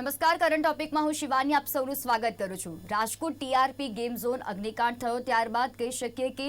નમસ્કાર, કરંટ ટોપિકમાં હું શિવાની આપ સૌનું સ્વાગત કરું છું. રાજકોટ ટીઆરપી ગેમ ઝોન અગ્નિકાંડ થયો ત્યારબાદ કહી શકીએ કે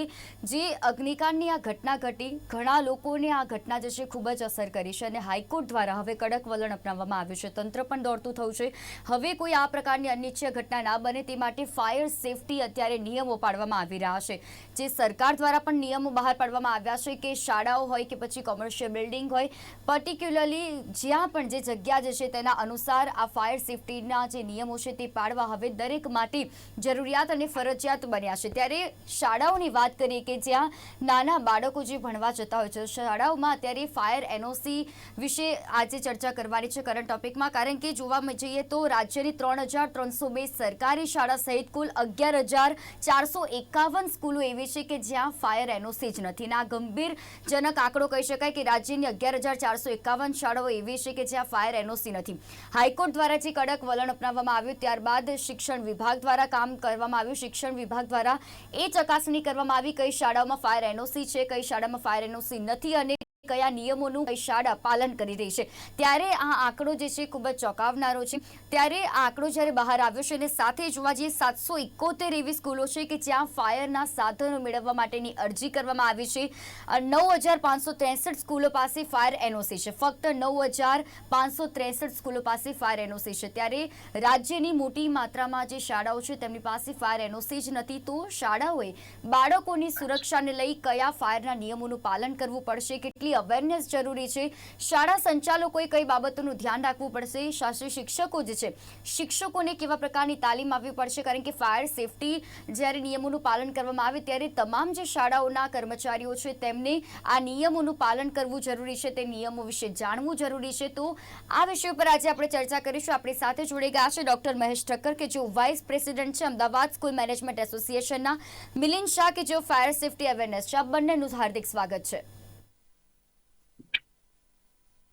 જે અગ્નિકાંડની આ ઘટના ઘટી, ઘણા લોકોને આ ઘટના જે છે ખૂબ જ અસર કરી છે અને હાઈકોર્ટ દ્વારા હવે કડક વલણ અપનાવવામાં આવ્યું છે. તંત્ર પણ દોડતું થયું છે. હવે કોઈ આ પ્રકારની અનિચ્છય ઘટના ના બને તે માટે ફાયર સેફટી અત્યારે નિયમો પાડવામાં આવી રહ્યા છે. જે સરકાર દ્વારા પણ નિયમો બહાર પાડવામાં આવ્યા છે કે શાળાઓ હોય કે પછી કોમર્શિયલ બિલ્ડિંગ હોય, પર્ટિક્યુલરલી જ્યાં પણ જે જગ્યા જે છે તેના અનુસાર આ ફાયર સેફટીના જે નિયમો છે તે પાડવા હવે દરેક માટે જરૂરિયાત અને ફરજિયાત બન્યા છે. ત્યારે શાળાઓની વાત કરીએ કે જ્યાં નાના બાળકો જે ભણવા જતા હોય છે, શાળાઓમાં અત્યારે ફાયર એનઓસી વિશે આજે ચર્ચા કરવાની છે કરંટ ટોપિકમાં. કારણ કે જોવા જઈએ તો રાજ્યની ત્રણ સરકારી શાળા સહિત કુલ અગિયાર સ્કૂલો એવી છે કે જ્યાં ફાયર એનઓસી જ નથી. ના ગંભીર ગંભીરજનક આંકડો કહી શકાય કે રાજ્યની અગિયાર શાળાઓ એવી છે કે જ્યાં ફાયર એનઓસી નથી. હાઈકોર્ટ દ્વારા જે કડક વલણ અપનાવવામાં આવ્યું. ત્યારબાદ શિક્ષણ વિભાગ દ્વારા કામ કરવામાં આવ્યું. શિક્ષણ વિભાગ દ્વારા એ ચકાસણી કરવામાં આવી. કઈ શાળાઓમાં ફાયર એનઓસી છે, કઈ શાળામાં ફાયર એનઓસી નથી અને કયા નિયમોનું શાળા પાલન કરી રહી છે. ત્યારે આ આંકડો જે છે ખૂબ જ ચોંકાવનારો છે. ત્યારે આ આંકડો જ્યારે બહાર આવ્યો છે અને સાથે જોવા જઈએ સાતસો એકોતેર એવી સ્કૂલો છે કે જ્યાં ફાયરના સાધનો મેળવવા માટેની અરજી કરવામાં આવી છે. નવ હજાર પાંચસો ત્રેસઠ સ્કૂલો પાસે ફાયર એનઓસી છે. ફક્ત નવ હજાર પાંચસો ત્રેસઠ સ્કૂલો પાસે ફાયર એનઓસી છે. ત્યારે રાજ્યની મોટી માત્રામાં જે શાળાઓ છે તેમની પાસે ફાયર એનઓસી જ નથી. તો શાળાઓએ બાળકોની સુરક્ષાને લઈ કયા ફાયરના નિયમોનું પાલન કરવું પડશે? કેટલી અવેરનેસ જરૂરી છે. શાળા સંચાલકોએ કઈ બાબતોનું ધ્યાન રાખવું પડશે? શાસ્ત્રી શિક્ષકો જે છે, શિક્ષકોને કેવા પ્રકારની તાલીમ આપવી પડશે? કારણ કે ફાયર સેફટી જ્યારે નિયમોનું પાલન કરવામાં આવે ત્યારે તમામ જે શાળાઓના કર્મચારીઓ છે, તેમને આ નિયમોનું પાલન કરવું જરૂરી છે. તે નિયમો વિશે જાણવું જરૂરી છે. તો આ વિષય પર આજે આપણે ચર્ચા કરીશું. આપણી સાથે જોડાઈ ગયા છે ડોક્ટર મહેશ ઠક્કર, કે જેઓ વાઇસ પ્રેસિડેન્ટ છે અમદાવાદ સ્કૂલ મેનેજમેન્ટ એસોસિએશનના મિલિન શાહ, કે જેઓ ફાયર સેફટી અવેરનેસ છે. આ બંનેનું હાર્દિક સ્વાગત છે.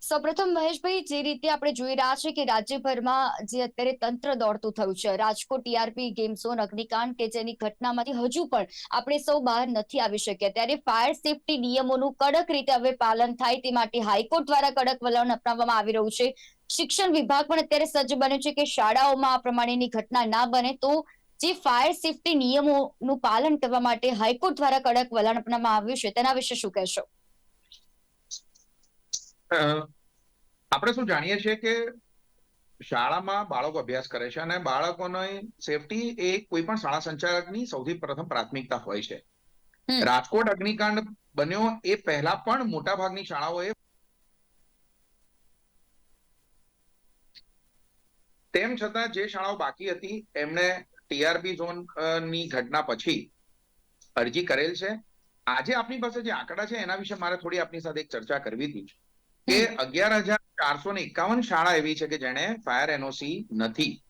સૌપ્રથમ મહેશભાઈ, જે રીતે આપણે જોઈ રહ્યા છે કે રાજ્યભરમાં જે અત્યારે તંત્ર દોડતું થયું છે, રાજકોટ ટીઆરપી, ગેમ ઝોન, અગ્નિકાંડ કે જેની ઘટનામાંથી હજુ પણ આપણે સૌ બહાર નથી આવી શક્યા. ત્યારે ફાયર સેફટી નિયમોનું કડક રીતે હવે પાલન થાય તે માટે હાઈકોર્ટ દ્વારા કડક વલણ અપનાવવામાં આવી રહ્યું છે. શિક્ષણ વિભાગ પણ અત્યારે સજ્જ બન્યું છે કે શાળાઓમાં આ પ્રમાણેની ઘટના ના બને તો જે ફાયર સેફટી નિયમોનું પાલન કરવા માટે હાઈકોર્ટ દ્વારા કડક વલણ અપનાવવામાં આવ્યું છે. તેના વિશે શું કહેશો? આપણે શું જાણીએ છીએ કે શાળામાં બાળકો અભ્યાસ કરે છે અને બાળકોની સેફટી એ કોઈ પણ શાળા સંચાલકની સૌથી પ્રથમ પ્રાથમિકતા હોય છે. રાજકોટ અગ્નિકાંડ બન્યો એ પહેલા પણ મોટાભાગની શાળાઓએ તેમ છતાં જે શાળાઓ બાકી હતી એમણે ટીઆરપી ઝોનની ઘટના પછી અરજી કરેલ છે. આજે આપની પાસે જે આંકડા છે એના વિશે મારે થોડી આપની સાથે એક ચર્ચા કરવી હતી કે અગિયાર હજાર ચારસો ને એકાવન શાળા એવી છે કે જેને ફાયર એનઓસી નથી.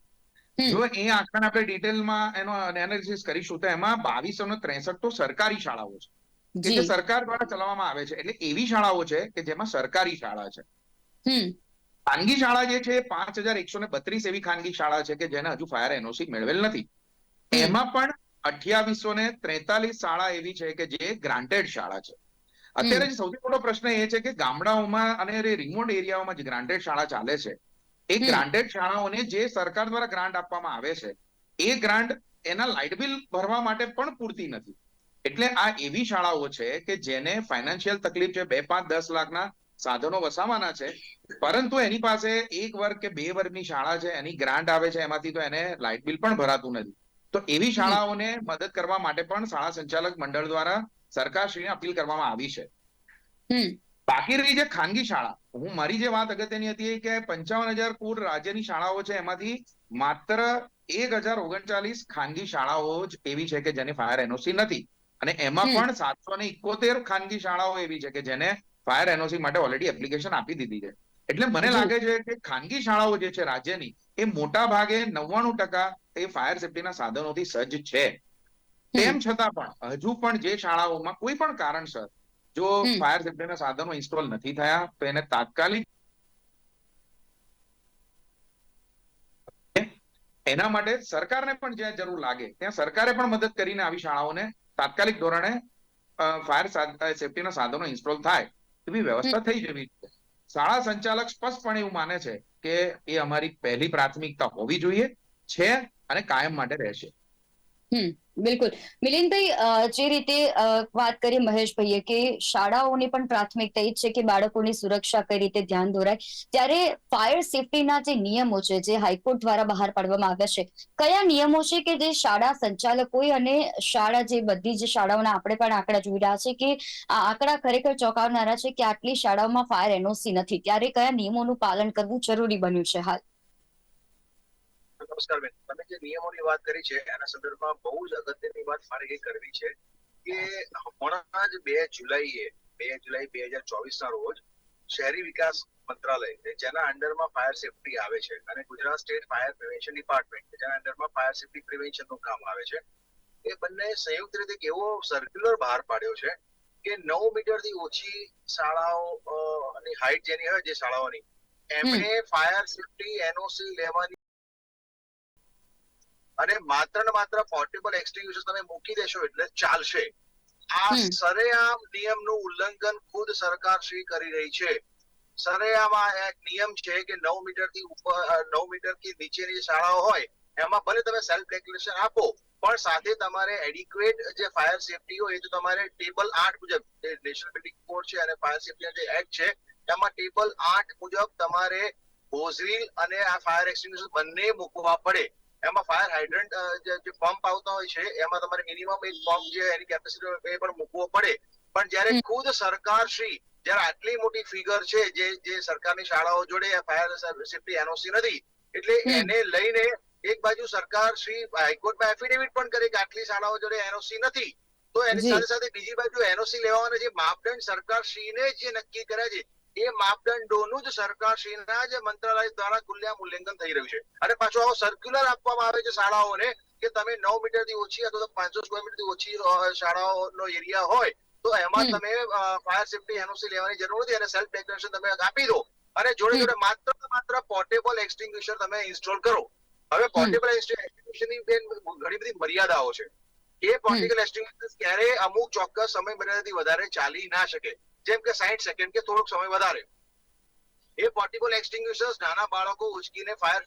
જો એ આંકડાને આપણે ડિટેલમાં એનો એનાલિસિસ કરીશું તો એમાં બાવીસો ને ત્રેસઠ તો સરકારી શાળાઓ છે. જે. સરકાર દ્વારા ચલાવવામાં આવે છે. એટલે એવી શાળાઓ છે કે જેમાં સરકારી શાળા છે. ખાનગી શાળા જે છે પાંચ હજાર એકસો ને બત્રીસ એવી ખાનગી શાળા છે કે જેને હજુ ફાયર એનઓસી મેળવેલ નથી. એમાં પણ અઠ્યાવીસો ને ત્રેતાલીસ શાળા એવી છે કે જે ગ્રાન્ટેડ શાળા છે. અત્યારે જે સૌથી મોટો પ્રશ્ન એ છે કે ગામડાઓમાં અને રિમોટ એરિયાઓમાં જે ગ્રાન્ટેડ શાળા ચાલે છે એ ગ્રાન્ટેડ શાળાઓને જે સરકાર દ્વારા ગ્રાન્ટ આપવામાં આવે છે એ ગ્રાન્ટ એના લાઇટ બિલ ભરવા માટે પણ પૂરતી નથી. એટલે આ એવી શાળાઓ છે કે જેને ફાઇનાન્શિયલ તકલીફ છે બે પાંચ દસ લાખના સાધનો વસાવાના છે પરંતુ એની પાસે એક વર્ગ કે બે વર્ગની શાળા છે એની ગ્રાન્ટ આવે છે એમાંથી તો એને લાઇટ બિલ પણ ભરાતું નથી. તો એવી શાળાઓને મદદ કરવા માટે પણ શાળા સંચાલક મંડળ દ્વારા સરકારશ્રીને અપીલ કરવામાં આવી છે. બાકી રહી જે ખાનગી શાળા. હું મારી જે વાત અગત્યની હતી કે પંચાવન હજાર કુલ રાજ્યની શાળાઓ છે એમાંથી માત્ર એક હજાર ઓગણચાલીસ ખાનગી શાળાઓ જ એવી છે કે જેની ફાયર એનઓસી નથી. અને એમાં પણ સાતસો ને ઇકોતેર ખાનગી શાળાઓ એવી છે કે જેને ફાયર એનઓસી માટે ઓલરેડી એપ્લિકેશન આપી દીધી છે. એટલે મને લાગે છે કે ખાનગી શાળાઓ જે છે રાજ્યની એ મોટા ભાગે નવ્વાણું ટકા એ ફાયર સેફટીના સાધનોથી સજ્જ છે. તેમ છતાં પણ હજુ પણ જે શાળાઓમાં કોઈ પણ કારણસર જો. ફાયર સેફ્ટીના સાધનો ઇન્સ્ટોલ નથી થયા તો એને તાત્કાલિક એના માટે સરકારને પણ જ્યાં જરૂર લાગે ત્યાં સરકારે પણ મદદ કરીને આવી શાળાઓને તાત્કાલિક ધોરણે ફાયર સેફટીના સાધનો ઇન્સ્ટોલ થાય એવી વ્યવસ્થા થઈ જવી છે શાળા સંચાલક સ્પષ્ટપણે એવું માને છે કે એ અમારી પહેલી પ્રાથમિકતા હોવી જોઈએ છે અને કાયમ માટે રહેશે. હમ. બિલકુલ. મિલિંદભાઈ જે રીતે વાત કરી મહેશભાઈએ કે શાળાઓની પણ પ્રાથમિકતા એ છે કે બાળકોની સુરક્ષા કઈ રીતે ધ્યાન દોરાય, ત્યારે ફાયર સેફટીના જે નિયમો છે, જે હાઈકોર્ટ દ્વારા બહાર પાડવામાં આવ્યા છે, કયા નિયમો છે કે જે શાળા સંચાલકોએ અને શાળા જે બધી જ શાળાઓના આપણે પણ આંકડા જોઈ રહ્યા છે કે આ આંકડા ખરેખર ચોંકાવનારા છે કે આટલી શાળાઓમાં ફાયર એનઓસી નથી, ત્યારે કયા નિયમોનું પાલન કરવું જરૂરી બન્યું છે હાલ? નમસ્કાર બેન. તમે જે નિયમોની વાત કરી છે એના સંદર્ભમાં બહુ જ અગત્યની વાત મારે એ કરવી છે કે હમણાં જ બે જુલાઈએ બે જુલાઈ બે હજાર ચોવીસ ના રોજ શહેરી વિકાસ મંત્રાલય જેના અંડરમાં ફાયર સેફટી આવે છે અને Gujarat state fire prevention department જેના અંડરમાં ફાયર સેફટી પ્રિવેન્શનનું કામ આવે છે એ બંને સંયુક્ત રીતે એક એવો સર્ક્યુલર બહાર પાડ્યો છે કે નવ મીટરથી ઓછી શાળાઓ ની હાઈટ જેની હોય જે શાળાઓની એમણે ફાયર સેફટી એનઓસી લેવાની અને માત્ર ને માત્ર પોર્ટેબલ એક્સટિંગ્યુશર તમે મૂકી દેશો એટલે ચાલશે. આ સરેઆમ સરેઆમ નિયમનું ઉલ્લંઘન ખુદ સરકાર શ્રી કરી રહી છે. સરેઆમ આ એક નિયમ છે કે નવ મીટરથી ઉપર નવ મીટરથી નીચેની શાળાઓ હોય એમાં ભલે તમે સેલ્ફ ડેક્લેરેશન આપો પણ સાથે તમારે એડિક્વેટ જે ફાયર સેફટી હોય એ તો તમારે ટેબલ આઠ મુજબ જે નેશનલ બિલ્ડિંગ કોડ છે અને ફાયર સેફટી જે એક્ટ છે એમાં ટેબલ આઠ મુજબ તમારે હોઝરીલ અને આ ફાયર એક્સટિંગ્યુશર બંને મૂકવા પડે. એમાં ફાયર હાઇડ્રન્ટ જે પંપ આવતા હોય છે એમાં તમારે મિનિમમ એક પંપ જે એની કેપેસિટી એ પણ મૂકવો પડે. પણ જ્યારે ખુદ સરકાર શ્રી જ્યારે આટલી મોટી ફિગર છે જે જે સરકારની શાળાઓ જોડે ફાયર સેફટી એનઓસી નથી એટલે એને લઈને એક બાજુ સરકાર શ્રી હાઈકોર્ટમાં એફિડેવિટ પણ કરે કે આટલી શાળાઓ જોડે એનઓસી નથી તો એની સાથે સાથે બીજી બાજુ એનઓસી લેવાના જે માપદંડ સરકાર શ્રીને જે નક્કી કર્યા છે એ માપદંડોનું જ સરકારશ્રીના જ મંત્રાલય દ્વારા ખુલ્લેઆમ ઉલ્લંઘન થઈ રહ્યું છે. અને પાછું આવો સર્ક્યુલર આપવામાં આવે છે શાળાઓને કે તમે નવ મીટરથી ઓછી અથવા તો પાંચસો સ્ક્વેર મીટરથી ઓછી શાળાઓનો એરિયા હોય તો એમાં તમે ફાયર સેફટી એનઓસી લેવાની જરૂર નથી અને સેલ્ફ ડિક્લેરેશન તમે આપી દો. અને જોડે જોડે માત્ર માત્ર પોર્ટેબલ એક્સટિંગ્યુશર તમે ઇન્સ્ટોલ કરો. હવે પોર્ટેબલ એક્સટિંગ્યુશરની બેન ઘણી બધી મર્યાદાઓ છે. એ પોર્ટેબલ એક્સટિંગ્યુશર ક્યારે અમુક ચોક્કસ સમય મર્યાદાથી વધારે ચાલી ના શકે. જેમ કે સાઈઠ સેકન્ડ કે થોડોક સમય વધારે. એ પોર્ટેબલ એક્સટિંગ્યુશર્સ નાના બાળકો ઉચકીને ફાયર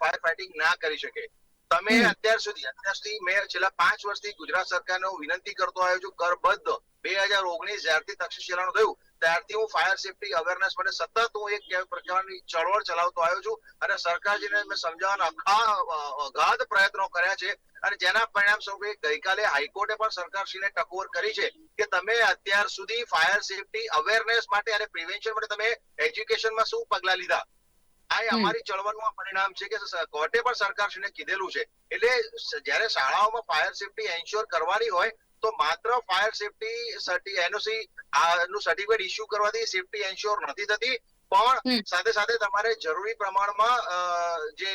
ફાયર ફાઇટિંગ ના કરી શકે. તમે અત્યાર સુધી અત્યાર સુધી મેં છેલ્લા પાંચ વર્ષથી ગુજરાત સરકારને હું વિનંતી કરતો આવ્યો છું કરબદ્ધ. બે હજાર ઓગણીસ જ્યારથી તક્ષશિલાનું થયું ત્યારથી હું ફાયર સેફટી અવેરનેસ માટે સતત હું એક પ્રકારની ચળવળ ચલાવતો આવ્યો છું અને સરકારજીને મેં સમજાવવાના અખા અગાધ પ્રયત્નો કર્યા છે અને જેના પરિણામ સ્વરૂપે ગઈકાલે હાઈકોર્ટે પણ સરકારશ્રીને ટકોર કરી છે કે તમે અત્યાર સુધી ફાયર સેફટી અવેરનેસ માટે અને પ્રિવેન્શન માટે તમે એજ્યુકેશનમાં શું પગલા લીધા? આ અમારી ચળવળનું પરિણામ છે કે કોર્ટે પણ સરકારશ્રીને કીધેલું છે. એટલે જયારે જ્યારે શાળાઓમાં ફાયર સેફટી એન્શ્યોર કરવાની હોય તો માત્ર ફાયર સેફટી એનઓસી નું સર્ટિફિકેટ ઇસ્યુ કરવાથી સેફટી એન્શ્યોર નથી થતી. પણ. સાથે સાથે તમારે જરૂરી પ્રમાણમાં જે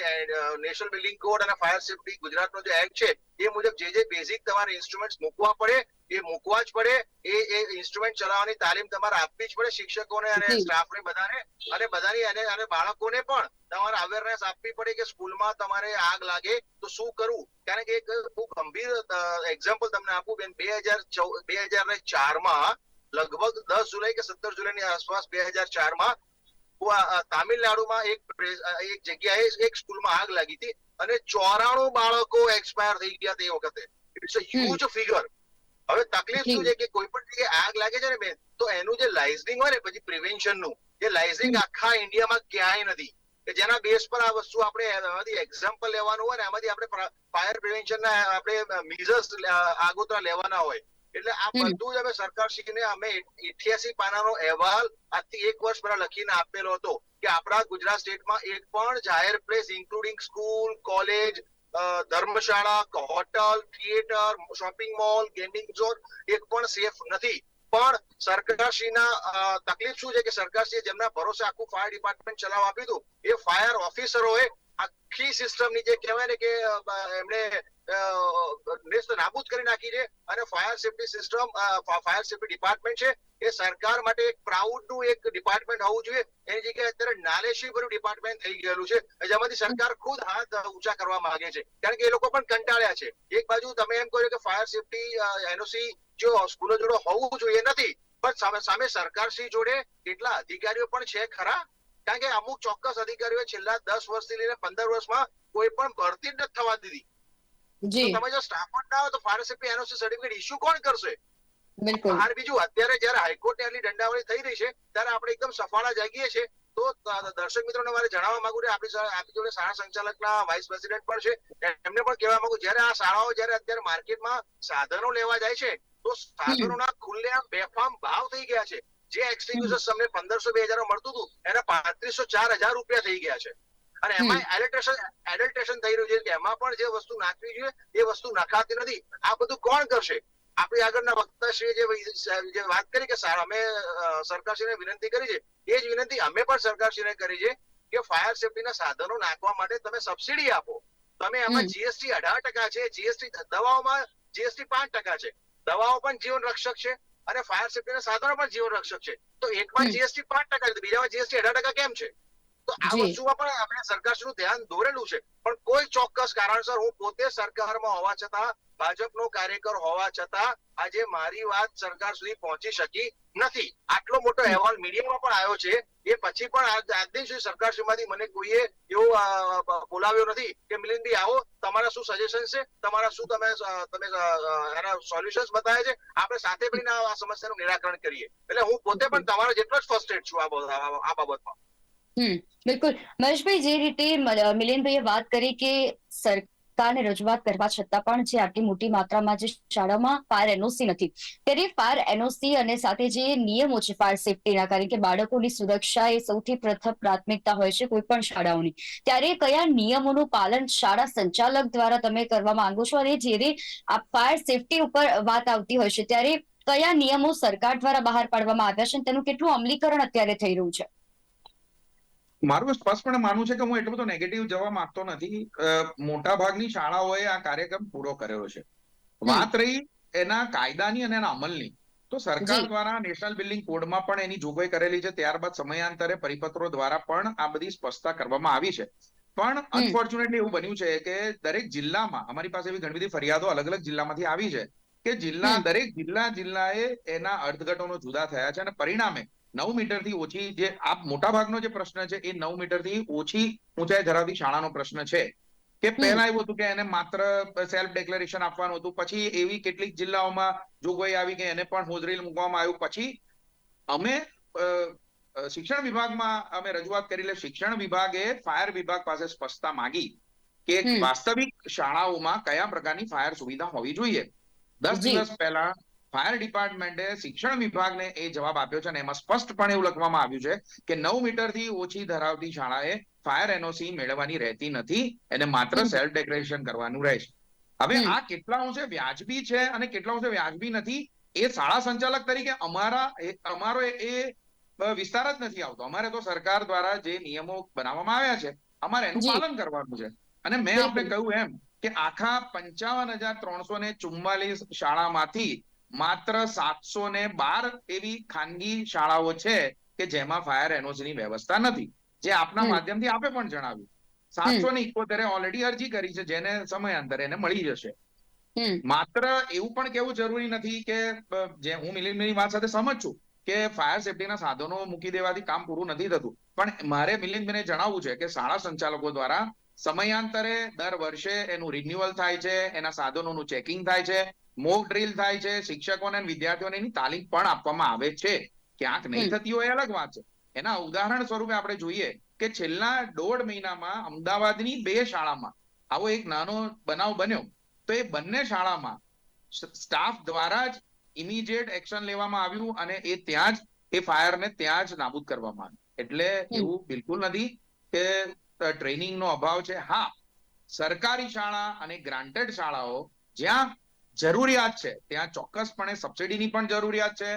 નેશનલ બિલ્ડિંગ કોડ અને ફાયર સેફટી ગુજરાતનો જે એક્ટ છે એ મુજબ જે જે બેઝિક તમારે ઇન્સ્ટ્રુમેન્ટ મૂકવા પડે એ મૂકવા જ પડે એ એ ઇન્સ્ટ્રુમેન્ટ ચલાવવાની તાલીમ તમારે આપવી જ પડે શિક્ષકોને અને સ્ટાફને બધાને અને બધાની અને અને બાળકોને પણ તમારે અવેરનેસ આપવી પડે કે સ્કૂલમાં તમારે આગ લાગે તો શું કરવું કારણ કે એક બહુ ગંભીર એક્ઝામ્પલ તમને આપું બેન બે હજાર બે હજાર ચારમાં લગભગ દસ જુલાઈ કે સત્તર જુલાઈની આસપાસ બે હજાર ચારમાં તામિલનાડુમાં એક એક જગ્યાએ એક સ્કૂલમાં આગ લાગી હતી અને ચોરાણું બાળકો એક્સપાયર થઈ ગયા તે વખતે. ઇટ્સ અ હ્યુજ ફિગર હવે તકલીફ શું છે કે કોઈ પણ જગ્યાએ આગ લાગે છે ને બેન તો એનું જે લાઇઝનિંગ હોય ને પછી પ્રિવેન્શનનું એ લાઇઝનિંગ આખા ઇન્ડિયામાં ક્યાંય નથી. કે જેના બેસ પર આ વસ્તુ આપણે એમાંથી એક્ઝામ્પલ લેવાનું હોય ને એમાંથી આપણે ફાયર પ્રિવેન્શનના આપણે મિઝર્સ આગોતરા લેવાના હોય. એટલે આ બધું જ અમે સરકારશ્રીને અમે ઇઠ્યાસી પાનાનો અહેવાલ આજથી એક વર્ષ પહેલા લખીને આપેલો હતો કે આપણા ગુજરાત સ્ટેટમાં એક પણ જાહેર પ્લેસ ઇન્ક્લુડિંગ સ્કૂલ કોલેજ ધર્મશાળા hotel theatre shopping mall gaming zone એક પણ સેફ નથી. પણ સરકારશ્રીના તકલીફ શું છે કે સરકારશ્રીએ જેમના ભરોસે આખું ફાયર ડિપાર્ટમેન્ટ ચલાવવા આપ્યું હતું એ ફાયર ઓફિસરોએ આખી સિસ્ટમની જે કહેવાય ને કે એમણે નેસ્ત નાબૂદ કરી નાખી છે અને fire safety system fire safety department છે, એ સરકાર માટે એક પ્રાઉડનું એક ડિપાર્ટમેન્ટ હોવું જોઈએ. એની જગ્યાએ અત્યારે નાલેશી ભર્યું ડિપાર્ટમેન્ટ થઈ ગયેલું છે. જેમાંથી સરકાર ખુદ હાથ ઊંચા કરવા માંગે છે. કારણ કે એ લોકો પણ કંટાળ્યા છે. એક બાજુ તમે એમ કહો કે ફાયર સેફટી એનઓસી જો સ્કૂલો જોડે હોવું જોઈએ નથી, પણ સામે સામે સરકારશ્રી જોડે કેટલા અધિકારીઓ પણ છે ખરા? કારણ કે અમુક ચોક્કસ અધિકારીઓ છેલ્લા દસ વર્ષથી લઈને પંદર વર્ષમાં કોઈ પણ ભરતી જ નથી થવા દીધી. તમે જો સ્ટાફ ના હોય તો ફાયર એનઓસી સર્ટિફિકેટ ઇસ્યુ કોણ કરશે? અને બીજું અત્યારે જયારે હાઈકોર્ટની આટલી દંડાવળી થઈ રહી છે ત્યારે આપણે એકદમ સફાળા જાગીએ છીએ. તો દર્શક મિત્રોને મારે જણાવવા માંગુ છું આપણી આપણી જોડે શાળા સંચાલકના વાઇસ પ્રેસિડેન્ટ પણ છે. એમને પણ કહેવા માંગુ જ્યારે આ શાળાઓ જયારે અત્યારે માર્કેટમાં સાધનો લેવા જાય છે તો સાધનોના ખુલ્લેઆમ બેફામ ભાવ થઈ ગયા છે. જે એક્સટિંગ્યુશર તમને પંદરસો બે હજાર મળતું હતું એના પાંત્રીસો ચાર હજાર રૂપિયા થઈ ગયા છે. અને એમાં એડલ્ટ્રેશન એડલ્ટ્રેશન થઈ રહ્યું છે કે એમાં પણ જે વસ્તુ નાખવી જોઈએ એ વસ્તુ નખાતી નથી. આ બધું કોણ કરશે? આપણી આગળના વક્તાશ્રીએ જે વાત કરી કે સર અમે સરકારશ્રીને વિનંતી કરી છે એ જ વિનંતી અમે પણ સરકારશ્રીને કરી છે કે ફાયર સેફટીના સાધનો નાખવા માટે તમે સબસિડી આપો. તમે એમાં. જીએસટી અઢાર ટકા છે જીએસટી દવાઓમાં જીએસટી પાંચ ટકા છે. દવાઓ પણ જીવન રક્ષક છે. અને ફાયર સેફ્ટીના સાધનો પણ જીવન રક્ષક છે. તો એકમાં જીએસટી પાંચ ટકા બીજામાં જીએસટી અઢાર ટકા કેમ છે? તો આ વસ્તુમાં પણ આપણે સરકારશ્રીનું ધ્યાન દોરેલું છે. પણ કોઈ ચોક્કસ કારણસર હું પોતે સરકારમાં હોવા છતાં ભાજપનો કાર્યકર હોવા છતાં આજે મારી વાત સરકાર સુધી પહોંચી શકી. નથી. આટલો મોટો અહેવાલ મીડિયામાં પણ આવ્યો છે. એ પછી પણ આજ આજ દિન સુધી સરકારશ્રીમાંથી મને કોઈએ એવો બોલાવ્યો નથી કે મિલિંદભાઈ આવો. તમારા શું સજેશન છે? તમારા શું તમે તમે એના સોલ્યુશન્સ બતાવ્યા છે? આપણે સાથે મળીને આ સમસ્યાનું નિરાકરણ કરીએ. એટલે હું પોતે પણ તમારો જેટલો જ ફર્સ્ટેડ છું આ આ બાબતમાં. હમ, બિલકુલ. મહેશભાઈ, જે રીતે મિલિનભાઈએ વાત કરી કે સરકારને રજૂઆત કરવા છતાં પણ જે આટલી મોટી માત્રામાં જે શાળામાં ફાયર એનઓસી નથી. ત્યારે ફાયર એનઓસી અને સાથે જે નિયમો છે ફાયર સેફટીના, કારણ કે બાળકોની સુરક્ષા એ સૌથી પ્રથમ પ્રાથમિકતા હોય છે કોઈ પણ શાળાઓની. ત્યારે કયા નિયમોનું પાલન શાળા સંચાલક દ્વારા તમે કરવા માંગો છો? અને જ્યારે આ ફાયર સેફટી ઉપર વાત આવતી હોય છે, ત્યારે કયા નિયમો સરકાર દ્વારા બહાર પાડવામાં આવ્યા છે તેનું કેટલું અમલીકરણ અત્યારે થઈ રહ્યું છે? મારું સ્પષ્ટપણે માનવું છે કે હું એટલો બધો નેગેટિવ જવા માંગતો નથી. મોટા ભાગની શાળાઓએ આ કાર્યક્રમ પૂરો કર્યો છે. વાત રહી એના કાયદાની અને એના અમલની. તો સરકાર દ્વારા નેશનલ બિલ્ડિંગ કોડમાં પણ એની જોગવાઈ કરેલી છે. ત્યારબાદ સમયાંતરે પરિપત્રો દ્વારા પણ આ બધી સ્પષ્ટતા કરવામાં આવી છે. પણ અનફોર્ચ્યુનેટલી એવું બન્યું છે કે દરેક જિલ્લામાં અમારી પાસે એવી ઘણી બધી ફરિયાદો અલગ અલગ જિલ્લામાંથી આવી છે કે જિલ્લા દરેક જિલ્લા જિલ્લાએ એના અર્થઘટનો જુદા થયા છે અને પરિણામે નવ મીટરથી ઓછી જે આ મોટા ભાગનો જે પ્રશ્ન છે એ નવ મીટરથી ઓછી ઊંચાઈ ધરાવતી શાળાનો પ્રશ્ન છે. કે પહેલા એવું હતું કે એને માત્ર સેલ્ફ ડિક્લેરેશન આપવાનું હતું પછી એવી કેટલીક જિલ્લાઓમાં જોગવાઈ આવી કે એને પણ હોજરીલ મૂકવામાં આવ્યું. પછી અમે શિક્ષણ વિભાગમાં અમે રજૂઆત કરી એટલે શિક્ષણ વિભાગે ફાયર વિભાગ પાસે સ્પષ્ટતા માંગી કે વાસ્તવિક શાળાઓમાં કયા પ્રકારની ફાયર સુવિધા હોવી જોઈએ. દસ દિવસ પહેલા ફાયર ડિપાર્ટમેન્ટે શિક્ષણ વિભાગને એ જવાબ આપ્યો છે અને એમાં સ્પષ્ટપણે એવું લખવામાં આવ્યું છે કે નવ મીટરથી ઓછી ધરાવતી શાળાએ ફાયર એનઓસી મેળવવાની રહેતી નથી એને માત્ર સેલ્ફ ડેકોરેશન કરવાનું રહેશે. હવે આ કેટલા અંશે વ્યાજબી છે અને કેટલા અંશે વ્યાજબી નથી? એ શાળા સંચાલક તરીકે અમારા અમારો એ વિસ્તાર જ નથી આવતો. અમારે તો સરકાર દ્વારા જે નિયમો બનાવવામાં આવ્યા છે અમારે એનું પાલન કરવાનું છે. અને મેં આપણે કહ્યું એમ કે આખા પંચાવન હજાર ત્રણસો ને ચુમ્માલીસ શાળામાંથી માત્ર સાતસો ને બાર એવી ખાનગી શાળાઓ છે કે જેમાં ફાયર એનઓસી ની વ્યવસ્થા નથી. જે આપના માધ્યમથી આપે પણ જણાવ્યું. સાતસો ને ઇકોતેરે ઓલરેડી અરજી કરી છે જેને સમયાંતરે એને મળી જશે. માત્ર એવું પણ કેવું જરૂરી નથી કે જે હું મિલિંદની વાત સાથે સમજ છું કે ફાયર સેફટીના સાધનો મૂકી દેવાથી કામ પૂરું નથી થતું. પણ મારે મિલિંદભાઈને જણાવવું છે કે શાળા સંચાલકો દ્વારા સમયાંતરે દર વર્ષે એનું રિન્યુઅલ થાય છે એના સાધનોનું ચેકિંગ થાય છે મોક ડ્રીલ થાય છે શિક્ષકોને વિદ્યાર્થીઓને એની તાલીમ પણ આપવામાં આવે છે. ક્યાંક નહીં થતી હોય અલગ વાત છે. એના ઉદાહરણ સ્વરૂપે આપણે જોઈએ કે છેલ્લા દોઢ મહિનામાં અમદાવાદની બે શાળામાં આવો એક નાનો બનાવ બન્યો. તો એ બંને શાળામાં સ્ટાફ દ્વારા જ ઇમિડિયેટ એક્શન લેવામાં આવ્યું અને એ ત્યાં જ એ ફાયરને ત્યાં જ નાબૂદ કરવામાં આવ્યું. એટલે એવું બિલકુલ નથી કે ટ્રેનિંગ નો અભાવ છે. હા સરકારી શાળા અને ગ્રાન્ટેડ શાળાઓ જ્યાં જરૂરિયાત છે ત્યાં ચોક્કસપણે સબસિડીની પણ જરૂરિયાત છે.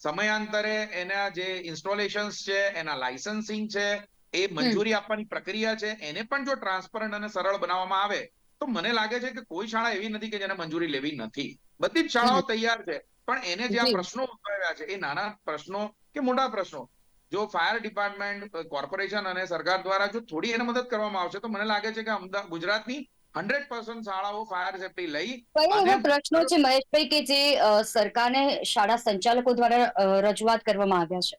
સમયાંતરે એના જે ઇન્સ્ટોલેશન્સ છે એના લાયસન્સિંગ છે એ મંજૂરી આપવાની પ્રક્રિયા છે. એને પણ જો ટ્રાન્સપરન્ટ અને સરળ બનાવવામાં આવે તો મને લાગે છે કે કોઈ શાળા એવી નથી કે જેને મંજૂરી લેવી નથી. બધી જ શાળાઓ તૈયાર છે. પણ એને જે આ. પ્રશ્નો ઉદભવ્યા છે એ નાના પ્રશ્નો કે મોટા પ્રશ્નો જો ફાયર ડિપાર્ટમેન્ટ કોર્પોરેશન અને સરકાર દ્વારા જો થોડી એને મદદ કરવામાં આવશે તો મને લાગે છે કે અમદાવાદ ગુજરાતની હંડ્રેડ પર્સન્ટ શાળાઓ ફાયર સેફટી લઈ અને- એવા પ્રશ્નો છે મહેશભાઈ કે જે સરકારને શાળા સંચાલકો દ્વારા રજૂઆત કરવામાં આવ્યા છે?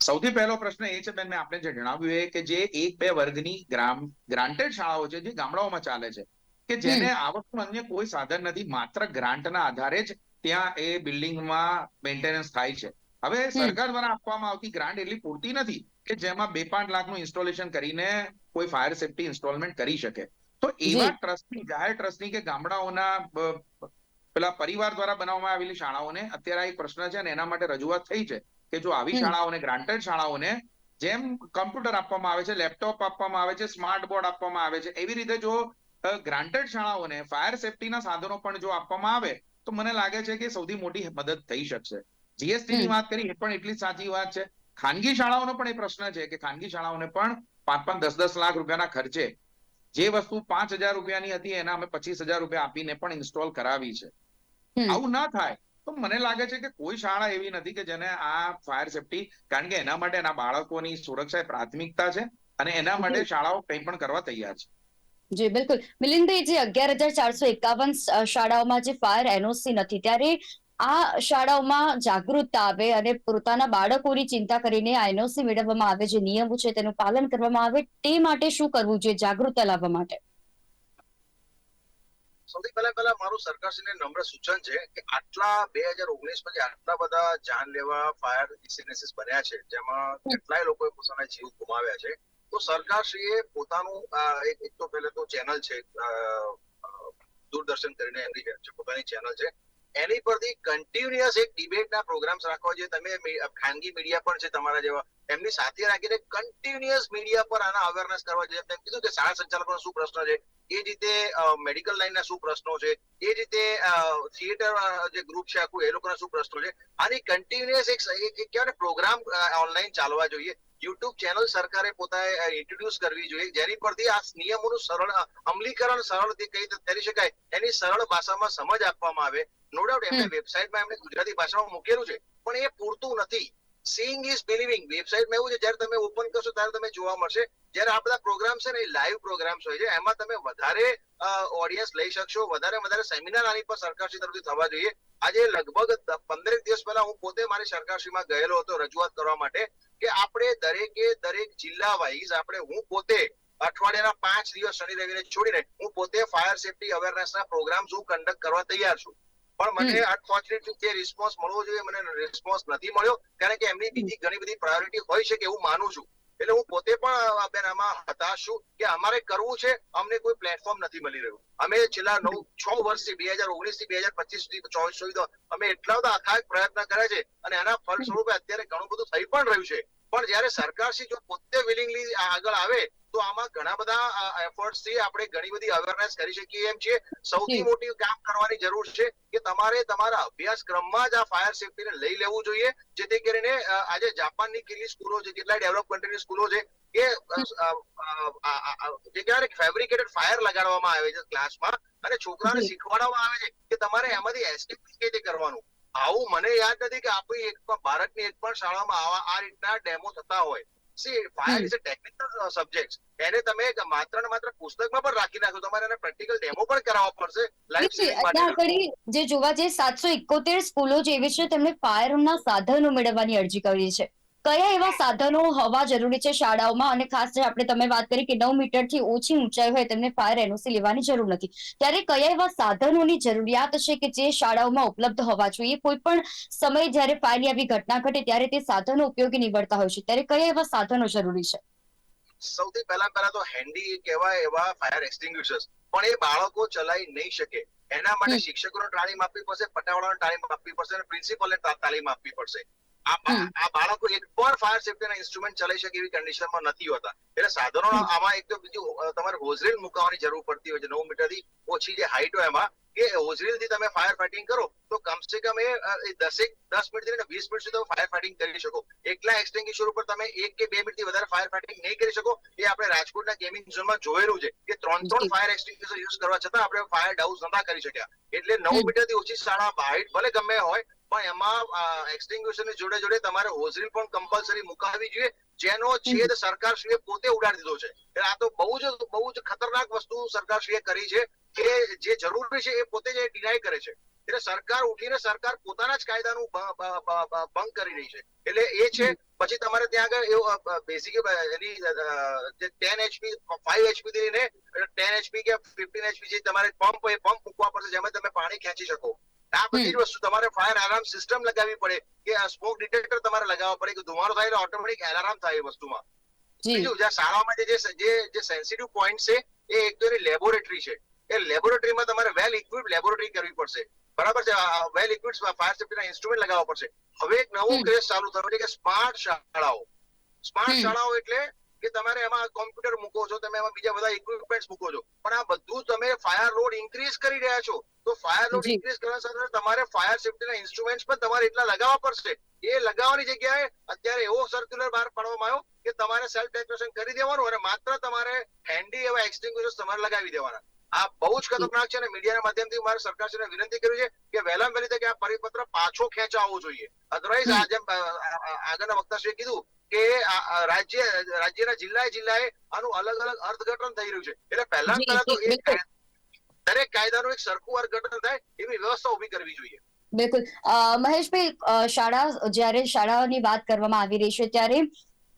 સૌથી પહેલો પ્રશ્ન એ છે બેન મેં આપણે જે જણાવ્યું એ કે જે એક બે વર્ગની ગ્રામ ગ્રાન્ટેડ શાળાઓ છે જે ગામડાઓમાં ચાલે છે કે જેને આવકનું અન્ય કોઈ સાધન નથી માત્ર ગ્રાન્ટના આધારે જ ત્યાં એ બિલ્ડિંગમાં મેન્ટેનન્સ થાય છે. હવે સરકાર દ્વારા આપવામાં આવતી ગ્રાન્ટ એટલી પૂરતી નથી કે જેમાં બે પાંચ લાખનું ઇન્સ્ટોલેશન કરીને કોઈ ફાયર સેફટી ઇન્સ્ટોલમેન્ટ કરી શકે. તો એવા ટ્રસ્ટની જાહેર ટ્રસ્ટની કે ગામડાઓના પેલા પરિવાર દ્વારા બનાવવામાં આવેલી શાળાઓને અત્યારે એક પ્રશ્ન છે અને એના માટે રજૂઆત થઈ છે કે જો આવી શાળાઓને ગ્રાન્ટેડ શાળાઓને જેમ કમ્પ્યુટર આપવામાં આવે છે લેપટોપ આપવામાં આવે છે સ્માર્ટ બોર્ડ આપવામાં આવે છે એવી રીતે જો ગ્રાન્ટેડ શાળાઓને ફાયર સેફટીના સાધનો પણ જો આપવામાં આવે તો મને લાગે છે કે સૌથી મોટી મદદ થઈ શકશે. જીએસટી ની વાત કરી એ પણ એટલી સાચી વાત છે. ખાનગી શાળાઓનો પણ એ પ્રશ્ન છે કે ખાનગી શાળાઓને પણ પાંચ પાંચ દસ દસ લાખ રૂપિયાના ખર્ચે જે વસ્તુ પાંચ હજાર રૂપિયાની હતી એના અમે પચીસ હજાર રૂપિયા આપીને પણ ઇન્સ્ટોલ કરાવી છે. આવું ના થાય. તો મને લાગે છે કે કોઈ શાળા એવી નથી કે જેને આ ફાયર સેફટી કારણ કે એના માટે એના બાળકોની સુરક્ષા એ પ્રાથમિકતા છે અને એના માટે શાળાઓ કંઈ પણ કરવા તૈયાર છે. જી બિલકુલ. મિલિંદભાઈ જે અગિયાર હજાર ચારસો એકાવન શાળાઓમાં જે ફાયર એનઓસી નથી ત્યારે આ શાળાઓમાં જાગૃતતા આવે અને પોતાના બાળકોની ચિંતા કરીને આ એનઓસી મેળવવામાં આવે જે નિયમો છે તેનું પાલન કરવામાં આવે તે માટે શું કરવું જોઈએ જાગૃતતા લાવવા માટે? સૌથી પહેલા પહેલા મારું સરકારશ્રીને નમ્ર સૂચન છે કે આટલા બે હજાર ઓગણીસ પછી આટલા બધા જાનલેવા, ફાયર ઇન્સિડન્સીસ બન્યા છે, જેમાં કેટલાય લોકોએ પોતાના જીવ ગુમાવ્યા છે, તો સરકારશ્રીએ પોતાનું એક તો પહેલા તો ચેનલ છે દૂરદર્શન કરીને એમની પોતાની ચેનલ છે એની પરથી કન્ટિન્યુઅસ એક ડિબેટના પ્રોગ્રામ્સ રાખવા જોઈએ. તમે ખાનગી મીડિયા પણ છે તમારા જેવા. એમની સાથે રાખીને કન્ટિન્યુઅસ મીડિયા પર આના અવેરનેસ કરવા જોઈએ. તેમ કીધું કે શાળા સંચાલકોનો શું પ્રશ્ન છે? એ રીતે મેડિકલ લાઈનના શું પ્રશ્નો છે? એ રીતે થિયેટર જે ગ્રુપ છે આખું, એ લોકોના શું પ્રશ્નો છે? આની કન્ટિન્યુઅસ એક કહેવાય પ્રોગ્રામ ઓનલાઈન ચાલવા જોઈએ. યુટ્યુબ ચેનલ સરકારે પોતાએ ઇન્ટ્રોડ્યુસ કરવી જોઈએ. જેની પરથી આ નિયમોનું સરળ, અમલીકરણ સરળથી કઈ કરી શકાય, એની સરળ ભાષામાં સમજ આપવામાં આવે. નો ડાઉટ એમને. વેબસાઇટમાં એમને ગુજરાતી ભાષામાં મૂકેલું છે પણ એ પૂરતું નથી. સીઇંગ ઇઝ બિલિવિંગ વેબસાઇટમાં એવું છે જ્યારે તમે ઓપન કરશો ત્યારે તમે જોવા મળશે. જ્યારે આ બધા પ્રોગ્રામ છે ને એ લાઈવ પ્રોગ્રામ્સ હોય છે એમાં તમે વધારે ઓડિયન્સ લઈ શકશો. વધારે વધારે સેમિનાર આની પર સરકારશ્રી તરફથી થવા જોઈએ. આજે લગભગ પંદરેક દિવસ પહેલા હું પોતે મારી સરકારશ્રીમાં ગયેલો હતો રજૂઆત કરવા માટે કે આપણે દરેકે દરેક જિલ્લા વાઇઝ આપણે હું પોતે અઠવાડિયાના પાંચ દિવસ શનિ રવિને છોડીને હું પોતે ફાયર સેફટી અવેરનેસના પ્રોગ્રામ્સ હું કન્ડક્ટ કરવા તૈયાર છું. પણ મને અનફોર્ચ્યુનેટલી જે રિસ્પોન્સ મળવો જોઈએ મને રિસ્પોન્સ નથી મળ્યો કારણ કે એમની બીજી ઘણી બધી પ્રાયોરિટી હોય છે કે એવું માનું છું. એટલે હું પોતે પણ બેન આમાં હતાશ છું કે અમારે કરવું છે અમને કોઈ પ્લેટફોર્મ નથી મળી રહ્યું. અમે છેલ્લા નવ છ વર્ષથી બે હજાર ઓગણીસથી બે હજાર પચીસ સુધી ચોવીસ સુધી અમે એટલા બધા આખા પ્રયત્ન કર્યા છે અને એના ફળ સ્વરૂપે અત્યારે ઘણું બધું થઈ પણ રહ્યું છે. પણ જ્યારે સરકારશ્રી જો પોતે વિલિંગલી આગળ આવે તો આમાં ઘણા બધા એફર્ટ્સથી આપણે ઘણી બધી અવેરનેસ કરી શકીએ એમ છે સૌથી મોટી કામ કરવાની જરૂર છે કે તમારે તમારા અભ્યાસક્રમમાં જ આ ફાયર સેફટીને લઈ લેવું જોઈએ જેથી કરીને આજે જાપાનની કેટલી સ્કૂલો છે કેટલા ડેવલપ કન્ટ્રીની સ્કૂલો છે કે જે કહેવાય ફેબ્રિકેટેડ ફાયર લગાડવામાં આવે છે ક્લાસમાં અને છોકરાને શીખવાડવામાં આવે છે કે તમારે એમાંથી એસ્કેપ કઈ રીતે કરવાનું. આવું મને યાદ નથી કે આપણી એક પણ ભારતની એક પણ શાળામાં આવા આ રીતના ડેમો થતા હોય. See fire is a technical subject એને તમે માત્ર ને માત્ર પુસ્તકમાં પણ રાખી નાખો. તમારે એને પ્રેક્ટિકલ ડેમો પણ કરાવવા પડશે લાઈફ જી, સેવિંગ માટે. જે જોવા જઈએ સાતસો એકોતેર સ્કૂલો જેવી છે તેમણે ફાયરના સાધનો મેળવવાની અરજી કરી છે. કયા એવા સાધનો હોવા જરૂરી છે શાળાઓમાં? અને ખાસ જે આપણે તમે વાત કરી કે નવ મીટરથી ઓછી ઊંચાઈ હોય તેમને ફાયર એનઓસી લેવાની જરૂર નથી. ત્યારે કયા એવા સાધનોની જરૂરિયાત છે કે જે શાળાઓમાં ઉપલબ્ધ હોવા જોઈએ? કોઈ પણ સમયે જ્યારે ફાયરની આવી ઘટના ઘટે ત્યારે તે સાધનો ઉપયોગી નીવડતા હોય છે. ત્યારે કયા એવા સાધનો જરૂરી છે? સૌથી પહેલા પહેલા તો હેન્ડી કહેવાય એવા ફાયર એક્સટિંગ્વિશર્સ પણ એ બાળકો ચલાવી નહીં શકે. એના માટે. શિક્ષકોને તાલીમ આપવી પડશે પટાવાળાને તાલીમ આપવી પડશે અને પ્રિન્સિપલને તાલીમ આપવી પડશે. આ બાળકો એક પણ ફાયર સેફ્ટીના ઇન્સ્ટ્રુમેન્ટ ચલાવી શકે એવી કન્ડિશનમાં નથી હોતા. એટલે સાધનો આમાં એક તો બીજું તમારે હોઝરેલ મુકાવવાની જરૂર પડતી હોય છે. નવ મીટરથી ઓછી જે હાઈટ હોય એમાં કે હોઝરીલથી તમે ફાયર ફાઇટિંગ કરો તો કમસે કમ એ દસેક દસ મિનિટથી વીસ મિનિટ સુધી તમે ફાયર ફાઇટિંગ કરી શકો. એકલા એક્સટિંગ્વિશર ઉપર તમે એક કે બે મિનિટથી વધારે ફાયર ફાઇટિંગ નહીં કરી શકો. એ આપણે રાજકોટના ગેમિંગ ઝોનમાં જોયેલું છે કે ત્રણ ત્રણ ફાયર એક્સટિંગ્વિશર યુઝ કરવા છતાં આપણે ફાયર ડાઉઝ નતા કરી શક્યા. એટલે નવ મીટરથી ઓછી શાળા હાઈટ ભલે ગમે હોય પણ એમાં એક્સટિંગ્યુશનની જોડે જોડે તમારે હોઝરી પણ કમ્પલસરી મુકાવવી જોઈએ જેનો છેદ સરકારશ્રીએ પોતે ઉડાડી દીધો છે. એટલે આ તો બહુ જ બહુ જ ખતરનાક વસ્તુ સરકારશ્રીએ કરી છે કે જે જરૂરી છે એ પોતે જ ડિનાય કરે છે. એટલે સરકાર ઉઠીને સરકાર પોતાના જ કાયદાનું ભંગ કરી રહી છે. એટલે એ છે પછી તમારે ત્યાં આગળ એવું બેસિક એની જે ટેન એચપી ફાઈવ એચપી થી લઈને ટેન એચપી કે ફિફ્ટીન એચપી જે તમારે પંપ એ પંપ મૂકવા પડશે જેમાં તમે પાણી ખેંચી શકો. આ બધી વસ્તુ તમારે ફાયર એલાર્મ સિસ્ટમ લગાવવી પડે કે આ સ્મોક ડિટેક્ટર તમારે લગાવવા પડે કે ધુમાડો થાય એટલે ઓટોમેટિક એલાર્મ થાય એ વસ્તુમાં. બીજું જ્યાં શાળાઓમાં જે જે જે સેન્સિટિવ પોઈન્ટ છે એ એક તો એની લેબોરેટરી છે. એ લેબોરેટરીમાં તમારે વેલ ઇક્વિપ લેબોરેટરી કરવી પડશે. બરાબર છે? વેલ ઇક્વિપ ફાયર સેફ્ટીના ઇન્સ્ટ્રુમેન્ટ લગાવવા પડશે. હવે એક નવું. ક્રેઝ ચાલુ થયો છે કે સ્માર્ટ શાળાઓ. સ્માર્ટ શાળાઓ એટલે કે તમારે એમાં કોમ્પ્યુટર મૂકો છો તમે એમાં બીજા બધા ઇક્વિપમેન્ટ્સ મૂકો છો. પણ આ બધું તમે ફાયર લોડ ઇન્ક્રીઝ કરી રહ્યા છો. તો ફાયર લોડ ઇન્ક્રીઝ કરવા સાથે તમારે ફાયર સેફ્ટીના ઇન્સ્ટ્રુમેન્ટ્સ પણ તમારે એટલા લગાવવા પડશે. એ લગાવવાની જગ્યાએ અત્યારે એવો સર્ક્યુલર બહાર પાડવામાં આવ્યો કે તમારે સેલ્ફ ડેકોરેશન કરી દેવાનું અને માત્ર તમારે હેન્ડી એવા એક્સટિંગ્યુશર્સ તમારે લગાવી દેવાના. આ બહુ જ ખતરનાક છે અને મીડિયાના માધ્યમથી મારે સરકારશ્રીને વિનંતી કરી છે કે વહેલામાં વહેલી તકે આ પરિપત્ર પાછો ખેંચાવવો જોઈએ. અધરવાઇઝ આ જેમ અ, અ, અ, આગળના વક્તાશ્રીએ કીધું કે રાજ્ય રાજ્યના જિલ્લાએ જિલ્લાએ આનું અલગ અલગ અર્થઘટન થઈ રહ્યું છે. એટલે પહેલા પહેલા તો એક દરેક કાયદાનું એક સરખું અર્થઘટન થાય એવી વ્યવસ્થા ઊભી કરવી જોઈએ. બિલકુલ. મહેશભાઈ શાળા જ્યારે શાળાઓની વાત કરવામાં આવી રહી છે ત્યારે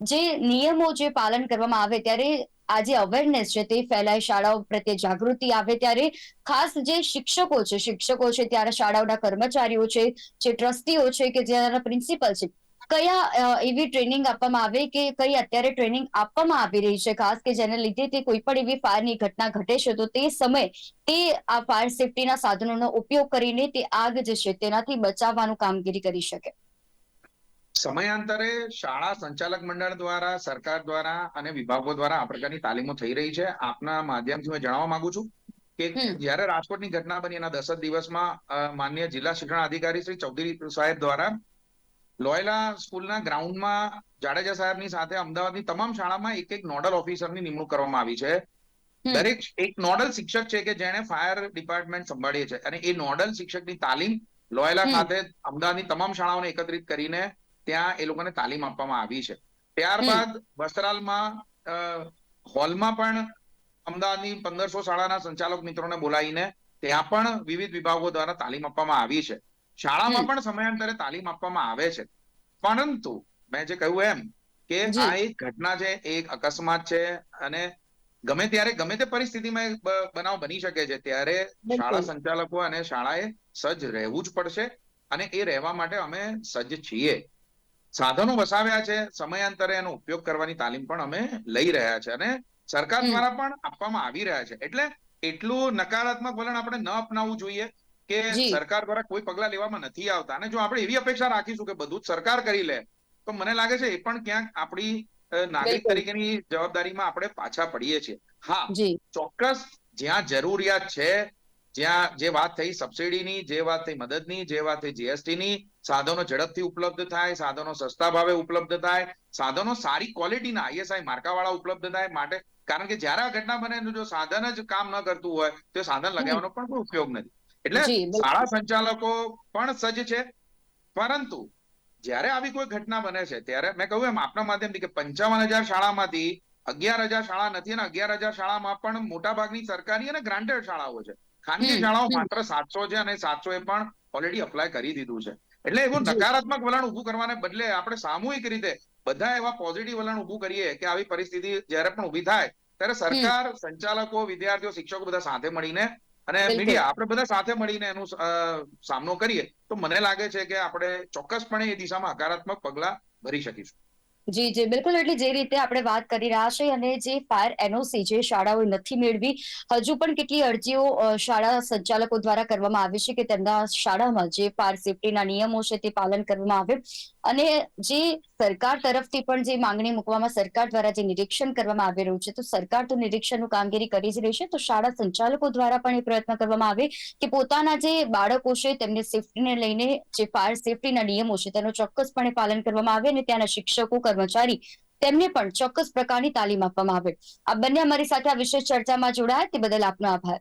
જે નિયમો જે પાલન કરવામાં આવે ત્યારે આ જે અવેરનેસ છે તે ફેલાય શાળાઓ પ્રત્યે જાગૃતિ આવે ત્યારે ખાસ જે શિક્ષકો છે શિક્ષકો છે ત્યારે શાળાઓના કર્મચારીઓ છે જે ટ્રસ્ટીઓ છે કે જેના પ્રિન્સિપલ છે કયા એવી ટ્રેનિંગ આપવામાં આવે કે કઈ અત્યારે ટ્રેનિંગ આપવામાં આવી રહી છે? ખાસ કે જેને લીધે તે કોઈ પણ એવી ફાયરની ઘટના ઘટે છે તો તે સમય તે આ ફાયર સેફટીના સાધનોનો ઉપયોગ કરીને તે આગ જે છે તેનાથી બચાવવાનું કામગીરી કરી શકે. સમયાંતરે શાળા સંચાલક મંડળ દ્વારા સરકાર દ્વારા અને વિભાગો દ્વારા આ પ્રકારની તાલીમો થઈ રહી છે. આપના માધ્યમથી હું જણાવવા માંગુ છું કે. જ્યારે રાજકોટની ઘટના બની એના દસ જ દિવસમાં માન્ય જિલ્લા શિક્ષણ અધિકારી શ્રી ચૌધરી સાહેબ દ્વારા લોયલા સ્કૂલના ગ્રાઉન્ડમાં જાડેજા સાહેબની સાથે અમદાવાદની તમામ શાળામાં એક એક નોડલ ઓફિસરની નિમણૂક કરવામાં આવી છે. દરેક એક નોડલ શિક્ષક છે કે જેણે ફાયર ડિપાર્ટમેન્ટ સંભાળીએ છે. અને એ નોડલ શિક્ષકની તાલીમ લોયલા ખાતે અમદાવાદની તમામ શાળાઓને એકત્રિત કરીને ત્યાં એ લોકોને તાલીમ આપવામાં આવી છે. ત્યારબાદ વસ્ત્રાલમાં હોલમાં પણ અમદાવાદની પંદરસો શાળાના સંચાલક મિત્રોને બોલાવીને ત્યાં પણ વિવિધ વિભાગો દ્વારા તાલીમ આપવામાં આવી છે. શાળામાં. પણ સમયાંતરે તાલીમ આપવામાં આવે છે. પરંતુ મેં જે કહ્યું એમ કે આ એક ઘટના છે એક અકસ્માત છે અને ગમે ત્યારે ગમે તે પરિસ્થિતિમાં બનાવ બની શકે છે ત્યારે શાળા સંચાલકો અને શાળાએ સજ્જ રહેવું જ પડશે અને એ રહેવા માટે અમે સજ્જ છીએ. સાધનો વસાવ્યા છે સમયાંતરે એનો ઉપયોગ કરવાની તાલીમ પણ અમે લઈ રહ્યા છે અને સરકાર દ્વારા પણ આપવામાં આવી રહ્યા છે. એટલે એટલું નકારાત્મક વલણ આપણે ન અપનાવવું જોઈએ. કે. સરકાર દ્વારા કોઈ પગલા લેવામાં નથી આવતા. અને જો આપણે એવી અપેક્ષા રાખીશું કે બધું જ સરકાર કરી લે તો મને લાગે છે એ પણ ક્યાંક આપણી નાગરિક તરીકેની જવાબદારીમાં આપણે પાછા પડીએ છીએ. હા ચોક્કસ જ્યાં જરૂરિયાત છે જ્યાં જે વાત થઈ સબસિડીની જે વાત થઈ મદદની જે વાત થઈ જીએસટી ની સાધનો ઝડપથી ઉપલબ્ધ થાય સાધનો સસ્તા ભાવે ઉપલબ્ધ થાય સાધનો સારી ક્વોલિટીના આઈએસઆઈ માર્કાવાળા ઉપલબ્ધ થાય માટે. કારણ કે જ્યારે આ ઘટના બને જો સાધન જ કામ ન કરતું હોય તો સાધન લગાવવાનો પણ કોઈ ઉપયોગ નથી. એટલે શાળા સંચાલકો પણ સજ્જ છે. પરંતુ જ્યારે આવી કોઈ ઘટના બને છે ત્યારે મેં કહ્યું એમ આપના માધ્યમથી કે પંચાવન હજાર શાળામાંથી અગિયાર હજાર શાળા નથી અને અગિયાર હજાર શાળામાં પણ મોટા ભાગની સરકારી અને ગ્રાન્ટેડ શાળાઓ છે. ખાનગી શાળાઓ માત્ર સાતસો છે અને સાતસો એ પણ ઓલરેડી અપ્લાય કરી દીધું છે. એટલે એવું નકારાત્મક વલણ ઉભું કરવાને બદલે આપણે સામૂહિક રીતે બધા એવા પોઝિટિવ વલણ ઉભું કરીએ કે આવી પરિસ્થિતિ જ્યારે પણ ઊભી થાય ત્યારે સરકાર સંચાલકો વિદ્યાર્થીઓ શિક્ષકો બધા સાથે મળીને અને મીડિયા આપણે બધા સાથે મળીને એનો સામનો કરીએ તો મને લાગે છે કે આપણે ચોક્કસપણે એ દિશામાં હકારાત્મક પગલા ભરી શકીશું. જી જી, બિલકુલ. એટલે જે રીતે આપણે વાત કરી રહ્યા છે અને જે ફાયર એનઓસી જે શાળાઓએ નથી મેળવી, હજુ પણ કેટલી અરજીઓ શાળા સંચાલકો દ્વારા કરવામાં આવી છે કે તેમના શાળામાં જે ફાયર સેફટીના નિયમો છે તે પાલન કરવામાં આવે. અને જે સરકાર તરફથી પણ જે માંગણી મૂકવામાં સરકાર દ્વારા જે નિરીક્ષણ કરવામાં આવી રહ્યું છે, તો સરકાર તો નિરીક્ષણનું કામગીરી કરી જ રહી છે, તો શાળા સંચાલકો દ્વારા પણ એ પ્રયત્ન કરવામાં આવે કે પોતાના જે બાળકો છે તેમને સેફટીને લઈને જે ફાયર સેફટીના નિયમો છે તેનું ચોક્કસપણે પાલન કરવામાં આવે અને ત્યાંના શિક્ષકો કર્મચારી, તેમને પણ ચોક્કસ પ્રકારની તાલીમ આપવામાં આવે. આ બંને અમારી સાથે આ વિશેષ ચર્ચામાં જોડાયા તે બદલ આપનો આભાર.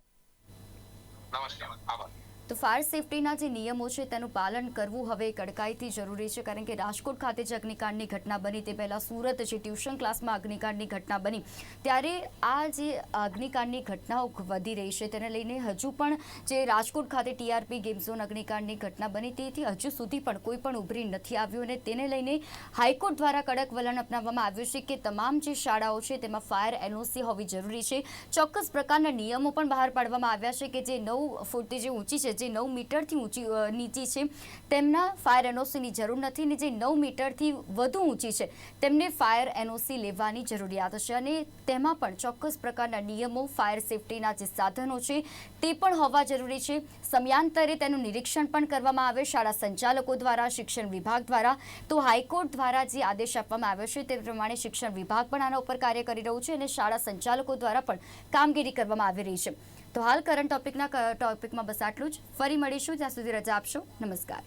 નમસ્કાર, આભાર. તો ફાયર સેફટીના જે નિયમો છે તેનું પાલન કરવું હવે કડકાઈથી જરૂરી છે. કારણ કે રાજકોટ ખાતે જે અગ્નિકાંડની ઘટના બની તે પહેલાં સુરત જે ટ્યુશન ક્લાસમાં અગ્નિકાંડની ઘટના બની. ત્યારે આ જે અગ્નિકાંડની ઘટનાઓ વધી રહી છે તેને લઈને હજુ પણ જે રાજકોટ ખાતે ટીઆરપી ગેમ ઝોન અગ્નિકાંડની ઘટના બની તેથી હજુ સુધી પણ કોઈ પણ ઉભરી નથી આવ્યું અને તેને લઈને હાઈકોર્ટ દ્વારા કડક વલણ અપનાવવામાં આવ્યું છે કે તમામ જે શાળાઓ છે તેમાં ફાયર એનઓસી હોવી જરૂરી છે. ચોક્કસ પ્રકારના નિયમો પણ બહાર પાડવામાં આવ્યા છે કે જે નવ ફૂટથી જે ઊંચી છે જે નવ મીટરથી ઊંચી નીચી છે. તેમના ફાયર એનઓસીની જરૂર નથી ને જે નવ મીટરથી વધુ ઊંચી છે, તેમને ફાયર એનઓસી લેવાની જરૂરિયાત છે અને તેમાં પણ ચોક્કસ પ્રકારના નિયમો ફાયર સેફટીના જે સાધનો છે તે પણ હોવા જરૂરી છે. સમયાંતરે તેનું નિરીક્ષણ પણ કરવામાં આવે, શાળા સંચાલકો દ્વારા, શિક્ષણ વિભાગ દ્વારા. તો હાઈકોર્ટ દ્વારા જે આદેશ આપવામાં આવ્યો છે તે પ્રમાણે શિક્ષણ વિભાગ પણ આના ઉપર કાર્ય કરી રહ્યું છે અને શાળા સંચાલકો દ્વારા પણ કામગીરી કરવામાં આવી રહી છે. તો હાલ કરંટ ટોપિકના ટોપિકમાં બસ આટલું જ. ફરી મળીશું, ત્યાં સુધી રજા આપશો. નમસ્કાર.